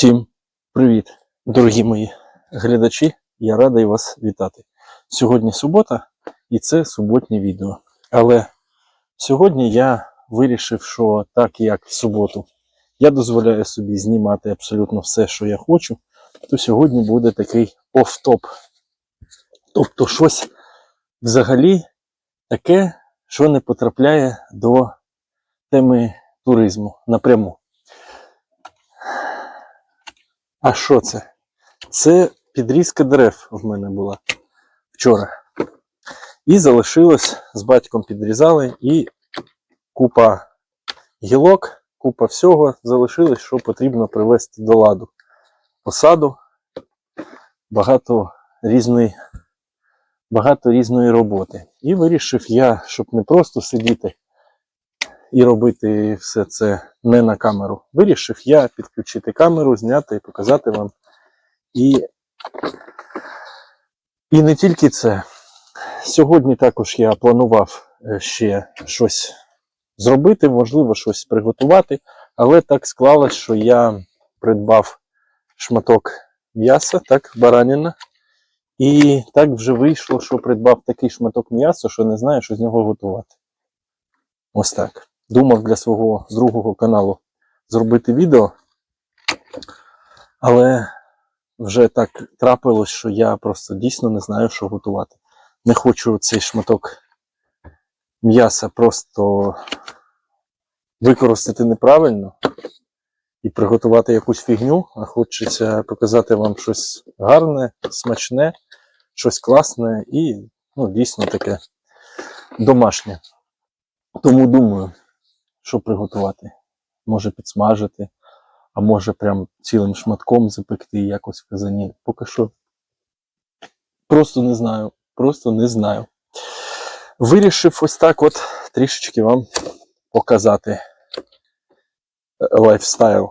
Всім привіт, дорогі мої глядачі. Я радий вас вітати. Сьогодні субота і це суботнє відео. Але сьогодні я вирішив, що так як в суботу я дозволяю собі знімати абсолютно все, що я хочу, то сьогодні буде такий оф-топ. Тобто щось взагалі таке, що не потрапляє до теми туризму напряму. А що це? Це підрізка дерев в мене була вчора. І залишилось з батьком підрізали, і купа гілок, купа всього залишилось, що потрібно привести до ладу. Посаду, багато різної, багато різної роботи. І вирішив я, щоб не просто сидіти і робити все це не на камеру. Вирішив я підключити камеру, зняти і показати вам. І, і не тільки це. Сьогодні також я планував е, ще щось зробити, можливо, щось приготувати, але так склалось, що я придбав шматок м'яса, так, баранина. І так вже вийшло, що придбав такий шматок м'яса, що не знаю, що з нього готувати. Ось так думав для свого другого каналу зробити відео, але вже так трапилось, що я просто дійсно не знаю, що готувати. Не хочу цей шматок м'яса просто використати неправильно і приготувати якусь фігню, а хочеться показати вам щось гарне, смачне, щось класне і ну, дійсно таке домашнє. Тому думаю, що приготувати. Може підсмажити, а може прям цілим шматком запекти якось в казані. Поки що просто не знаю. Просто не знаю. Вирішив ось так от трішечки вам показати е, лайфстайл.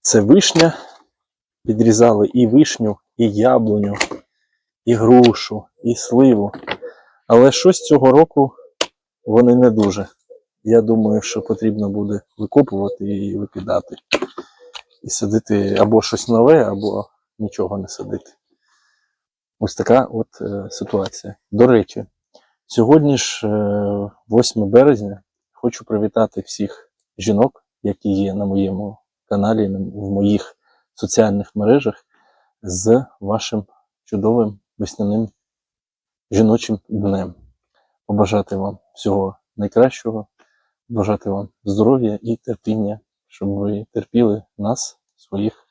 Це вишня. Підрізали і вишню, і яблуню, і грушу, і сливу. Але щось цього року вони не дуже я думаю, що потрібно буде викопувати і викидати. І садити або щось нове, або нічого не садити. Ось така от е, ситуація. До речі, сьогодні ж, е, 8 березня, хочу привітати всіх жінок, які є на моєму каналі, в моїх соціальних мережах, з вашим чудовим весняним жіночим днем. Побажати вам всього найкращого, бажати вам здоров'я і терпіння, щоб ви терпіли нас, своїх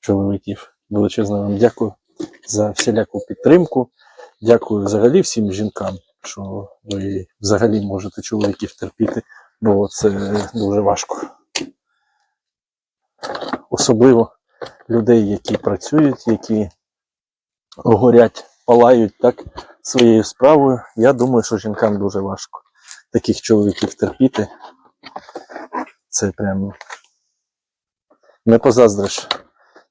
чоловіків. Величезно вам дякую за всіляку підтримку. Дякую взагалі всім жінкам, що ви взагалі можете чоловіків терпіти, бо це дуже важко. Особливо людей, які працюють, які горять, палають так своєю справою. Я думаю, що жінкам дуже важко таких чоловіків терпіти. Це прям не позаздриш.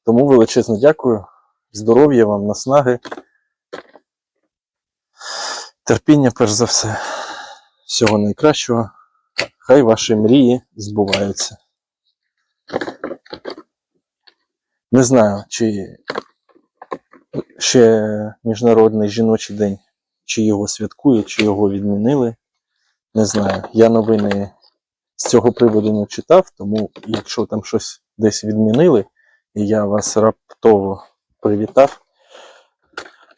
Тому величезно дякую. Здоров'я вам, наснаги. Терпіння, перш за все. Всього найкращого. Хай ваші мрії збуваються. Не знаю, чи ще Міжнародний жіночий день, чи його святкують, чи його відмінили. Не знаю. Я новини з цього приводу не читав, тому якщо там щось десь відмінили, і я вас раптово привітав,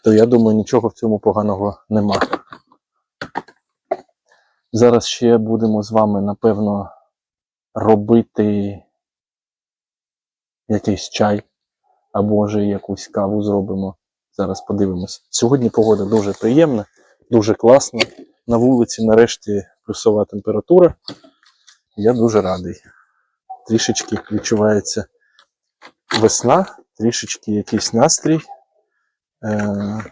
то я думаю, нічого в цьому поганого нема. Зараз ще будемо з вами, напевно, робити якийсь чай, або вже якусь каву зробимо. Зараз подивимось. Сьогодні погода дуже приємна, дуже класна. На вулиці нарешті плюсова температура. Я дуже радий. Трішечки відчувається весна, трішечки якийсь настрій е-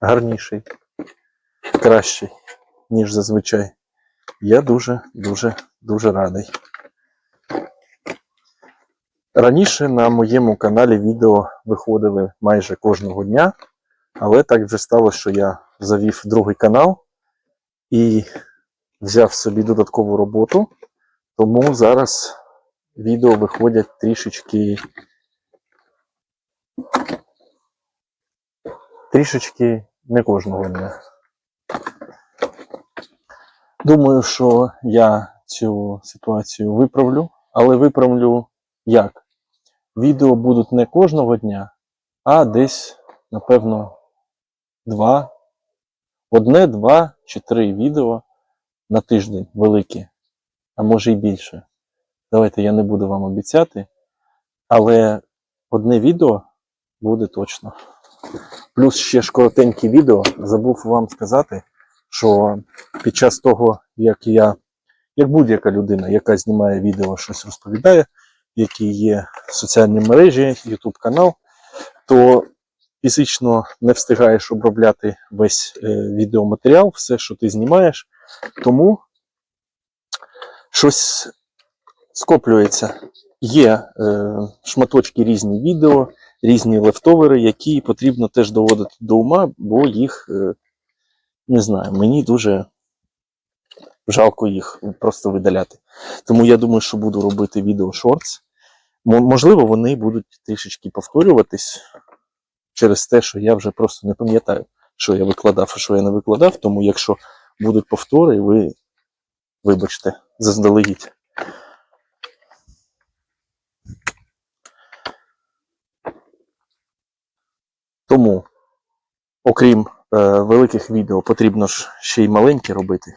гарніший, кращий, ніж зазвичай. Я дуже-дуже дуже радий. Раніше на моєму каналі відео виходили майже кожного дня, але так вже сталося, що я завів другий канал і взяв собі додаткову роботу, тому зараз відео виходять трішечки. Трішечки не кожного дня. Думаю, що я цю ситуацію виправлю, але виправлю як? Відео будуть не кожного дня, а десь, напевно, два, одне, два чи три відео на тиждень великі, а може й більше. Давайте я не буду вам обіцяти, але одне відео буде точно. Плюс ще ж коротеньке відео. Забув вам сказати, що під час того, як я, як будь-яка людина, яка знімає відео, щось розповідає, які є соціальні мережі, YouTube канал, то фізично не встигаєш обробляти весь е, відеоматеріал, все, що ти знімаєш. Тому щось скоплюється. Є е, шматочки різні відео, різні лефтовери, які потрібно теж доводити до ума, бо їх е, не знаю, мені дуже жалко їх просто видаляти. Тому я думаю, що буду робити відео шортс. Можливо, вони будуть трішечки повторюватись через те, що я вже просто не пам'ятаю, що я викладав, а що я не викладав. Тому якщо будуть повтори, ви вибачте, заздалегідь. Тому, окрім е, великих відео, потрібно ж ще й маленькі робити.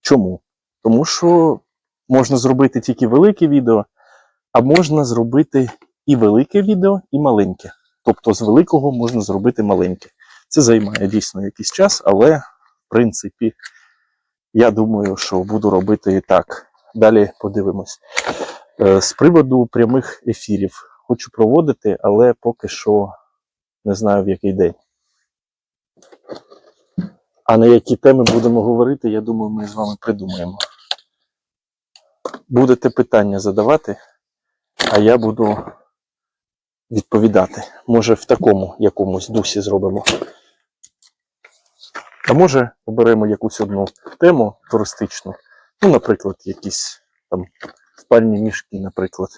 Чому? Тому що можна зробити тільки велике відео, а можна зробити і велике відео, і маленьке. Тобто з великого можна зробити маленьке. Це займає дійсно якийсь час, але в принципі, я думаю, що буду робити і так. Далі подивимось. Е, З приводу прямих ефірів хочу проводити, але поки що не знаю в який день. А на які теми будемо говорити, я думаю, ми з вами придумаємо. Будете питання задавати, а я буду відповідати. Може, в такому якомусь дусі зробимо. А може, оберемо якусь одну тему туристичну, ну, наприклад, якісь там спальні мішки, наприклад.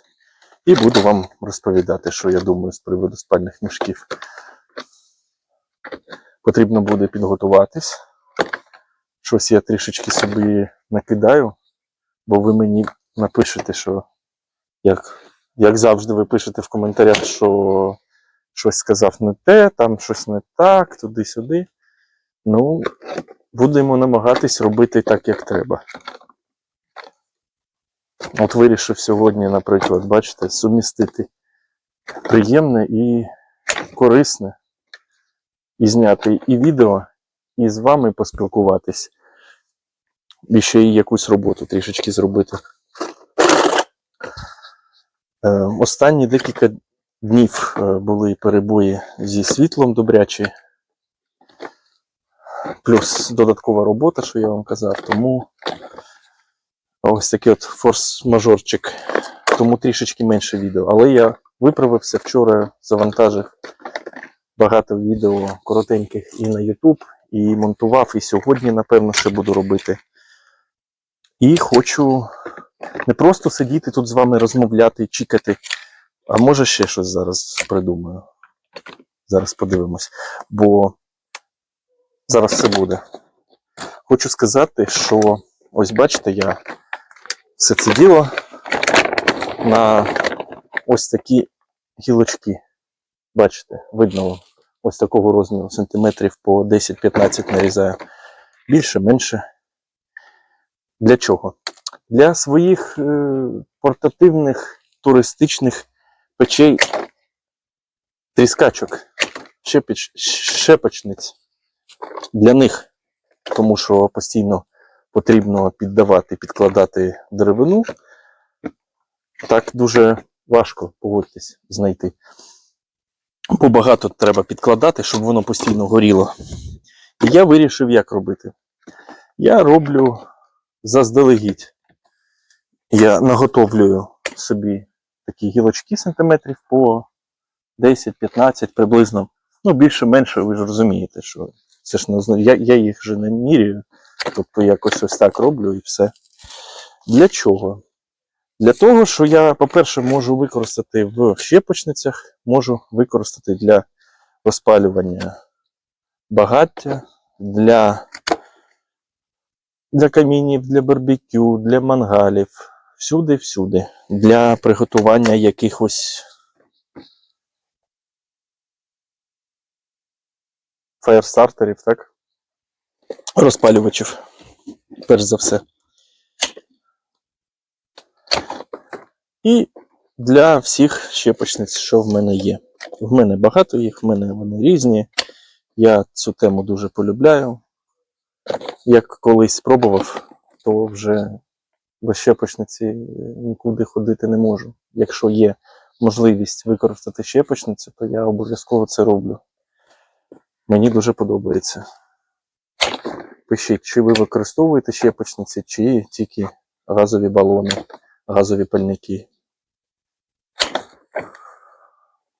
І буду вам розповідати, що я думаю з приводу спальних мішків. Потрібно буде підготуватись. Щось я трішечки собі накидаю, бо ви мені напишете, що як, як завжди, ви пишете в коментарях, що щось сказав не те, там щось не так, туди-сюди. Ну, будемо намагатись робити так, як треба. От вирішив сьогодні, наприклад, бачите, сумістити приємне і корисне, і зняти і відео, і з вами поспілкуватись. І ще й якусь роботу трішечки зробити. Е, останні декілька днів е, були перебої зі світлом добрячі. Плюс додаткова робота, що я вам казав, тому ось такий от форс-мажорчик. Тому трішечки менше відео. Але я виправився вчора, завантажив багато відео коротеньких і на YouTube, і монтував, і сьогодні, напевно, ще буду робити. І хочу не просто сидіти тут з вами розмовляти, чікати, а може ще щось зараз придумаю. Зараз подивимось. Бо зараз все буде. Хочу сказати, що ось бачите, я все це діло на ось такі гілочки. Бачите, видно ось такого розміру сантиметрів по 10-15 нарізаю. Більше, менше. Для чого? Для своїх е, портативних туристичних печей тріскачок, щепіч, щепочниць. Для них, тому що постійно потрібно піддавати, підкладати деревину. Так дуже важко, погодьтесь, знайти. Бо багато треба підкладати, щоб воно постійно горіло. І я вирішив, як робити. Я роблю заздалегідь. Я наготовлюю собі такі гілочки сантиметрів по 10-15 приблизно. Ну, більше-менше, ви ж розумієте, що це ж не я, я їх вже не міряю. Тобто якось ось так роблю і все. Для чого? Для того, що я, по-перше, можу використати в щепочницях, можу використати для розпалювання багаття, для, для камінів, для барбекю, для мангалів, всюди-всюди, для приготування якихось фаєрстартерів, так? Розпалювачів, перш за все. І для всіх щепочниць, що в мене є. В мене багато їх, в мене вони різні. Я цю тему дуже полюбляю. Як колись спробував, то вже без щепочниці нікуди ходити не можу. Якщо є можливість використати щепочницю, то я обов'язково це роблю. Мені дуже подобається. Пишіть, чи ви використовуєте щепочниці, чи тільки газові балони, газові пальники.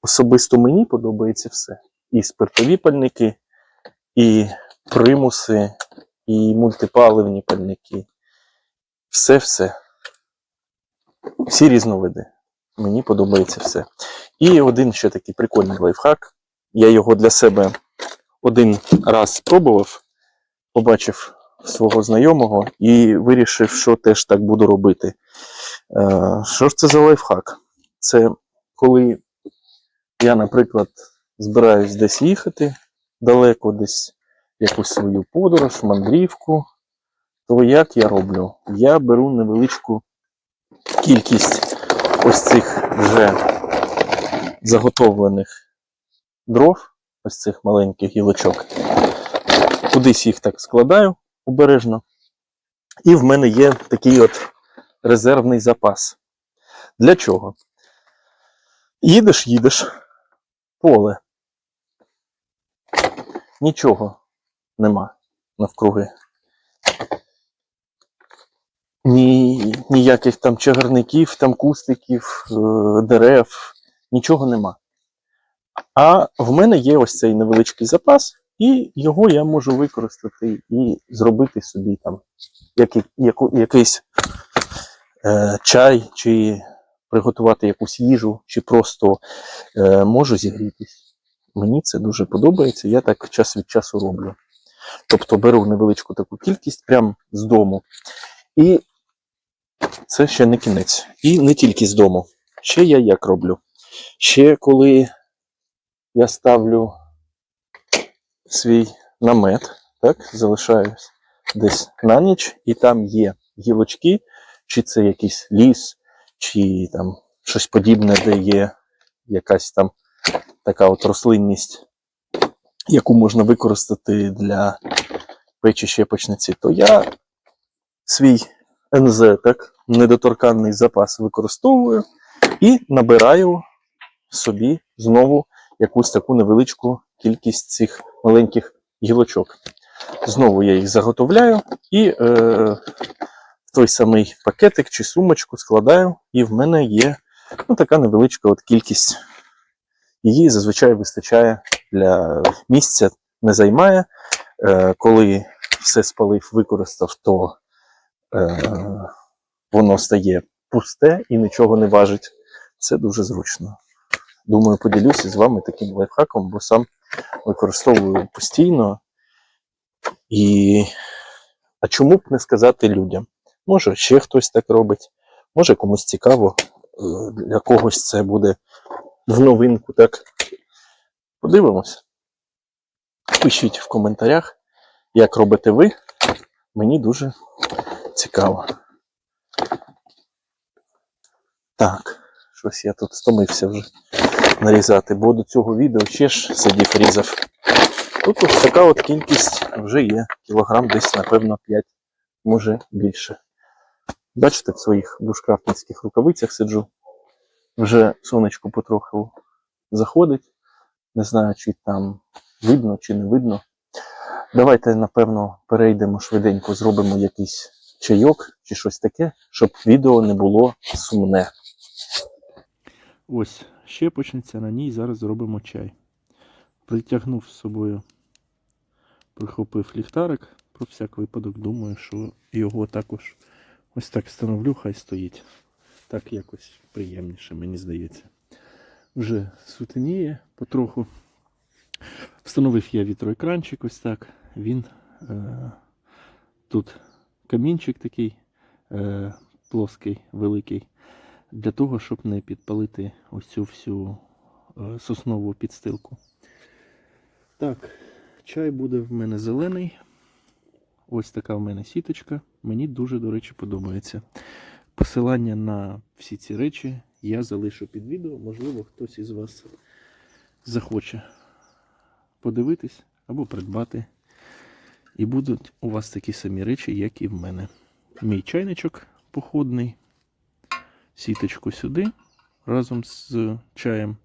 Особисто мені подобається все. І спиртові пальники, і примуси, і мультипаливні пальники. Все-все. Всі різновиди. Мені подобається все. І один ще такий прикольний лайфхак. Я його для себе один раз спробував, побачив свого знайомого і вирішив, що теж так буду робити. Е, Що ж це за лайфхак? Це коли я, наприклад, збираюсь десь їхати далеко, десь якусь свою подорож, мандрівку, то як я роблю? Я беру невеличку кількість ось цих вже заготовлених дров, ось цих маленьких гілочок. Кудись їх так складаю обережно. І в мене є такий от резервний запас. Для чого? Їдеш, їдеш, поле. Нічого нема навкруги. Ні, ніяких там чагарників, там кустиків, е, дерев, нічого нема. А в мене є ось цей невеличкий запас, і його я можу використати і зробити собі там який, яку, якийсь е, чай, чи приготувати якусь їжу, чи просто е, можу зігрітись. Мені це дуже подобається, я так час від часу роблю. Тобто беру невеличку таку кількість прямо з дому. І це ще не кінець. І не тільки з дому. Ще я як роблю. Ще коли я ставлю свій намет, так, залишаюсь десь на ніч, і там є гілочки, чи це якийсь ліс, чи там щось подібне, де є якась там така от рослинність, яку можна використати для печі щепочниці, то я свій НЗ, так, недоторканний запас використовую і набираю собі знову якусь таку невеличку кількість цих маленьких гілочок. Знову я їх заготовляю і е, в той самий пакетик чи сумочку складаю, і в мене є ну, така невеличка от кількість. Її зазвичай вистачає для місця, не займає. Е, коли все спалив, використав, то е, воно стає пусте і нічого не важить. Це дуже зручно. Думаю, поділюся з вами таким лайфхаком, бо сам використовую постійно. І а чому б не сказати людям? Може, ще хтось так робить, може комусь цікаво, е, для когось це буде в новинку, так? Подивимось. Пишіть в коментарях, як робите ви. Мені дуже цікаво. Так, щось я тут стомився вже нарізати, бо до цього відео ще ж сидів різав. Тут ось така от кількість вже є. Кілограм десь, напевно, 5, може більше. Бачите, в своїх бушкрафтницьких рукавицях сиджу. Вже сонечко потроху заходить. Не знаю, чи там видно, чи не видно. Давайте, напевно, перейдемо швиденько, зробимо якийсь чайок чи щось таке, щоб відео не було сумне. Ось щепочниця, на ній зараз зробимо чай. Притягнув з собою, прихопив ліхтарик, про всяк випадок, думаю, що його також ось так встановлю, хай стоїть. Так якось приємніше, мені здається. Вже сутеніє потроху. Встановив я вітроекранчик ось так. Він е, тут камінчик такий е, плоский, великий, для того, щоб не підпалити ось цю всю е, соснову підстилку. Так, чай буде в мене зелений. Ось така в мене сіточка. Мені дуже, до речі, подобається. Посилання на всі ці речі я залишу під відео. Можливо, хтось із вас захоче подивитись або придбати. І будуть у вас такі самі речі, як і в мене. Мій чайничок походний, сіточку сюди разом з чаєм.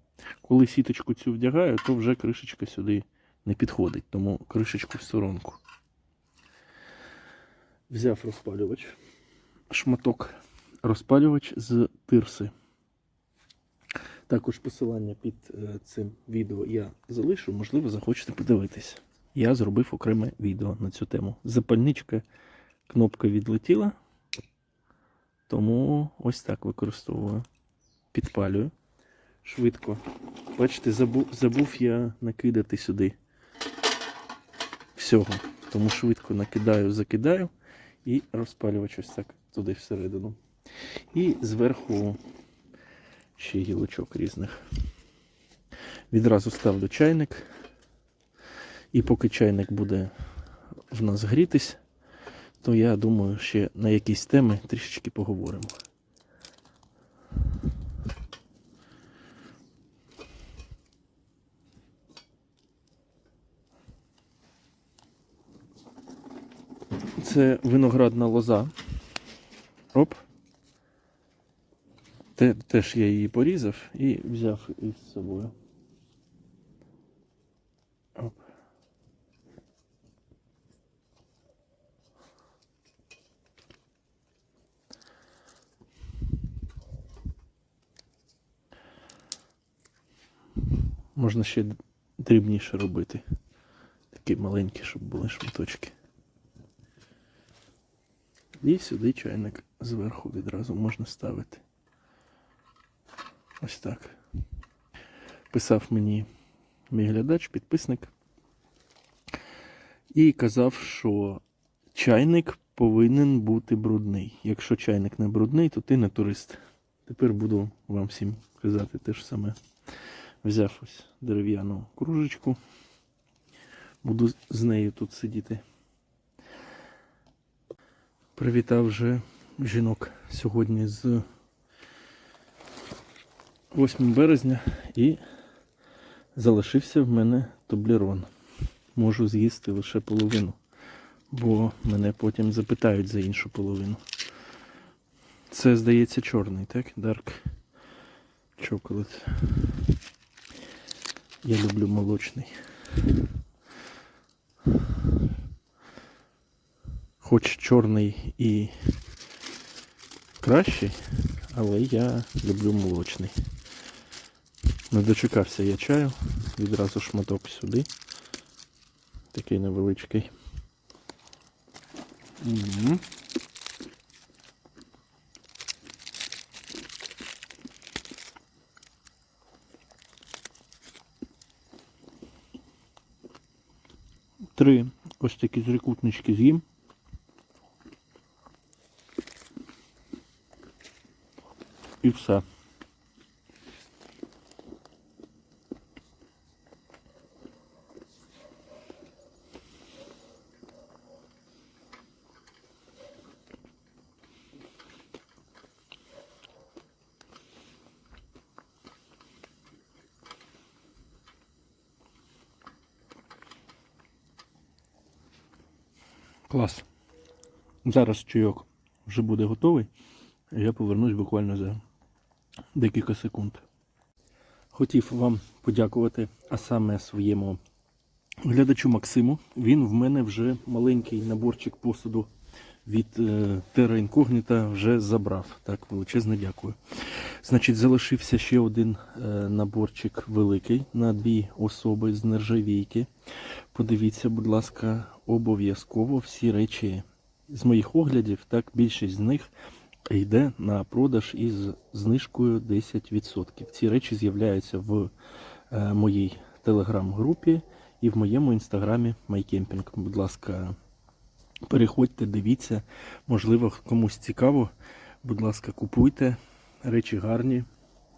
Коли сіточку цю вдягаю, то вже кришечка сюди не підходить, тому кришечку в сторонку. Взяв розпалювач, шматок розпалювач з тирси. Також посилання під е, цим відео я залишу, можливо, захочете подивитись. Я зробив окреме відео на цю тему. Запальничка, кнопка відлетіла, тому ось так використовую. Підпалюю. Швидко. Бачите, забув, забув я накидати сюди всього. Тому швидко накидаю, закидаю і розпалювач ось так туди всередину. І зверху ще гілочок різних. Відразу ставлю чайник. І поки чайник буде в нас грітись, то я думаю, ще на якісь теми трішечки поговоримо. Це виноградна лоза. Оп. Теж я її порізав і взяв із собою. Можна ще дрібніше робити. Такі маленькі, щоб були шматочки. І сюди чайник зверху відразу можна ставити. Ось так. Писав мені мій глядач, підписник. І казав, що чайник повинен бути брудний. Якщо чайник не брудний, то ти не турист. Тепер буду вам всім казати те ж саме. Взяв ось дерев'яну кружечку. Буду з нею тут сидіти. Привітав вже жінок сьогодні з 8 березня і залишився в мене тублерон. Можу з'їсти лише половину, бо мене потім запитають за іншу половину. Це, здається, чорний, так? Dark Chocolate. Я люблю молочний. Хоч чорний і кращий, але я люблю молочний. Не дочекався я чаю, відразу шматок сюди. Такий невеличкий. М. Три ось такі трикутнички з'їм. І все. Клас. Зараз чайок вже буде готовий. Я повернусь буквально за декілька секунд. Хотів вам подякувати, а саме своєму глядачу Максиму. Він в мене вже маленький наборчик посуду від е, Terra Incognita вже забрав. Так, величезне дякую. Значить, залишився ще один е, наборчик великий на дві особи з нержавійки. Подивіться, будь ласка, обов'язково всі речі з моїх оглядів, так, більшість з них йде на продаж із знижкою 10%. Ці речі з'являються в е, моїй телеграм-групі і в моєму інстаграмі MyCamping. Будь ласка, переходьте, дивіться, можливо, комусь цікаво. Будь ласка, купуйте. Речі гарні,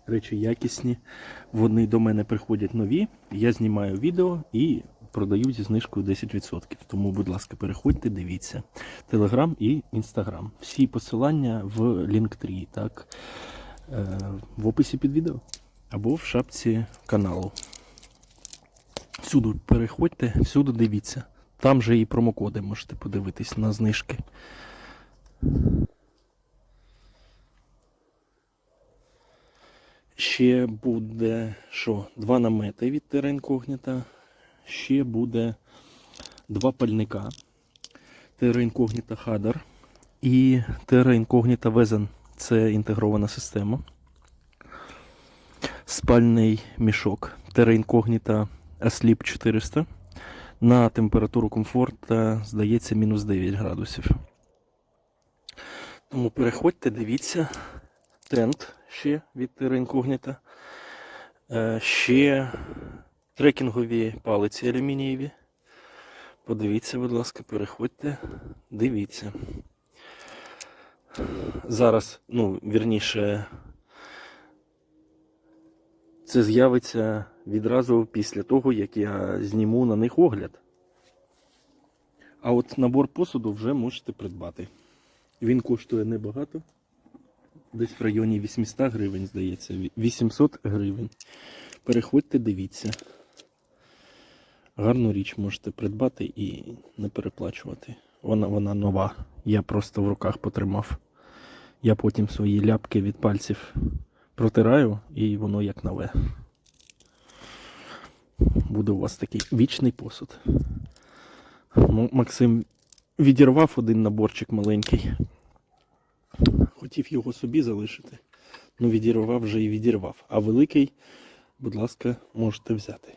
речі якісні. Вони до мене приходять нові. Я знімаю відео і продаю зі знижкою 10%. Тому, будь ласка, переходьте, дивіться. Телеграм і інстаграм. Всі посилання в Linktree, так, е, в описі під відео або в шапці каналу. Всюди переходьте, всюди дивіться. Там же і промокоди можете подивитись на знижки. Ще буде що? Два намети від Terra Incognita. Ще буде два пальника. Terra Incognita Hadar і Terra Incognita Vezan. Це інтегрована система. Спальний мішок Terra Incognita Asleep 400. На температуру комфорту, здається, мінус 9 градусів. Тому переходьте, дивіться. Тент ще від Terra Incognita. Е, Ще трекінгові палиці алюмінієві. Подивіться, будь ласка, переходьте, дивіться. Зараз, ну, вірніше, це з'явиться відразу після того, як я зніму на них огляд. А от набор посуду вже можете придбати. Він коштує небагато. Десь в районі 800 гривень, здається. 800 гривень. Переходьте, дивіться. Гарну річ можете придбати і не переплачувати. Вона, вона нова. Я просто в руках потримав. Я потім свої ляпки від пальців протираю і воно як нове. Буде у вас такий вічний посуд. Максим відірвав один наборчик маленький. Хотів його собі залишити. Ну, відірвав вже і відірвав. А великий, будь ласка, можете взяти.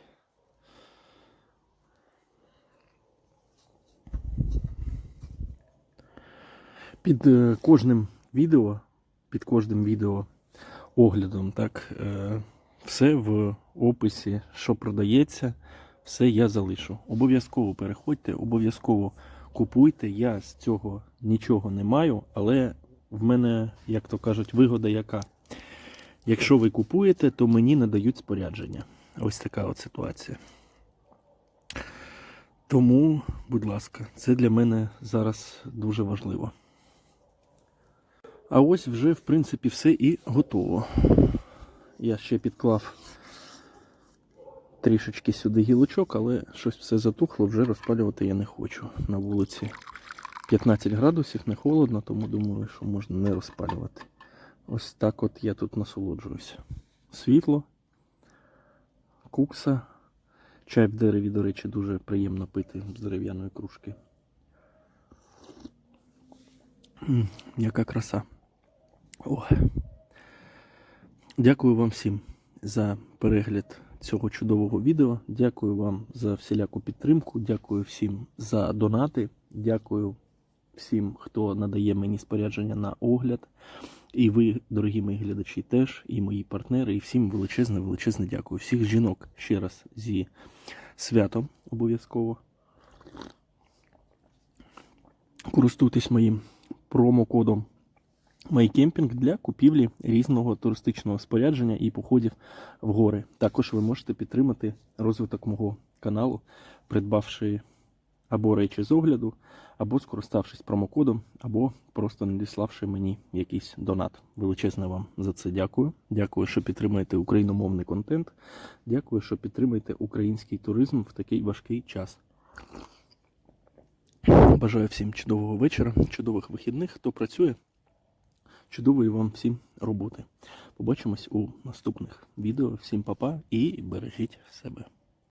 Під е, кожним відео, під кожним відео оглядом, так, е, все в описі, що продається, все я залишу. Обов'язково переходьте, обов'язково купуйте. Я з цього нічого не маю, але в мене, як то кажуть, вигода яка. Якщо ви купуєте, то мені надають спорядження. Ось така от ситуація. Тому, будь ласка, це для мене зараз дуже важливо. А ось вже, в принципі, все і готово. Я ще підклав трішечки сюди гілочок, але щось все затухло, вже розпалювати я не хочу. На вулиці 15 градусів, не холодно, тому думаю, що можна не розпалювати. Ось так от я тут насолоджуюся. Світло, кукса. Чай в дереві, до речі, дуже приємно пити з дерев'яної кружки. Яка краса. О. Дякую вам всім за перегляд цього чудового відео. Дякую вам за всіляку підтримку. Дякую всім за донати. Дякую всім, хто надає мені спорядження на огляд. І ви, дорогі мої глядачі, теж, і мої партнери, і всім величезне, величезне дякую. Всіх жінок ще раз зі святом обов'язково. Користуйтесь моїм промокодом MyCamping для купівлі різного туристичного спорядження і походів в гори. Також ви можете підтримати розвиток мого каналу, придбавши або речі з огляду, або скориставшись промокодом, або просто надіславши мені якийсь донат. Величезне вам за це дякую. Дякую, що підтримуєте україномовний контент. Дякую, що підтримуєте український туризм в такий важкий час. Бажаю всім чудового вечора, чудових вихідних. Хто працює, чудової вам всім роботи. Побачимось у наступних відео. Всім па-па і бережіть себе.